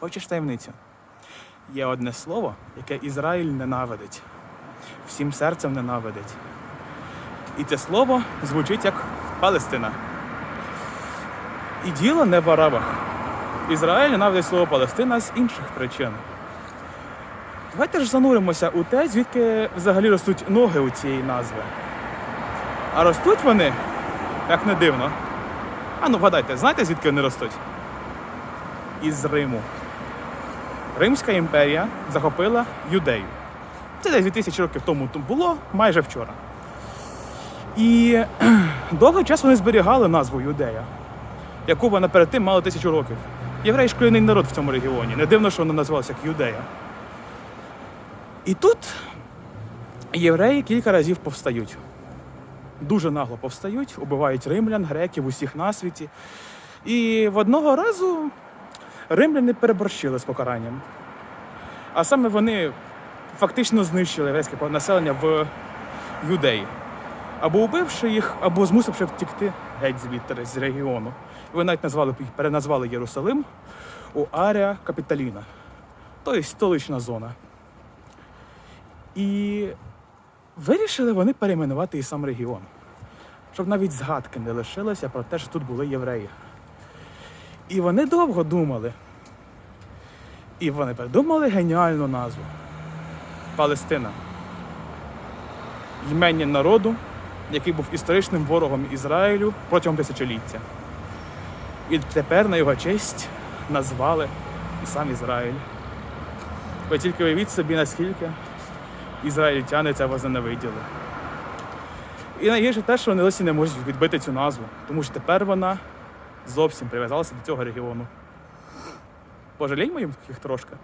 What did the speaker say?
Хочеш таємницю? Є одне слово, яке Ізраїль ненавидить, всім серцем ненавидить. І це слово звучить як Палестина. І діло не в арабах. Ізраїль ненавидить слово Палестина з інших причин. Давайте ж зануримося у те, звідки взагалі ростуть ноги у цієї назви. А ростуть вони, як не дивно. А ну вгадайте, знаєте, звідки вони ростуть? Із Риму. Римська імперія захопила юдею. Це десь 2000 років тому було, майже вчора. І довгий час вони зберігали назву юдея, яку вона перед тим мала тисячу років. Євреї ж народ в цьому регіоні. Не дивно, що вона називалася як юдея. І тут євреї кілька разів повстають. Дуже нагло повстають, убивають римлян, греків, усіх на світі. І в одного разу римляни переборщили з покаранням. А саме вони фактично знищили єврейське населення в юдеї. Або убивши їх, або змусивши втікти геть звідти з регіону. Вони навіть назвали, переназвали Єрусалим у Арія Капіталіна, тобто столична зона. І вирішили вони перейменувати і сам регіон, щоб навіть згадки не лишилося про те, що тут були євреї. І вони довго думали. І вони придумали геніальну назву Палестина. Ймення народу, який був історичним ворогом Ізраїлю протягом тисячоліття. І тепер на його честь назвали і сам Ізраїль. Ви тільки уявіть собі, наскільки ізраїльтяни це возненавиділи. І найгірше те, що вони досі не можуть відбити цю назву, тому що тепер вона зовсім прив'язалася до цього регіону. Пожаліймо їм їх трошки.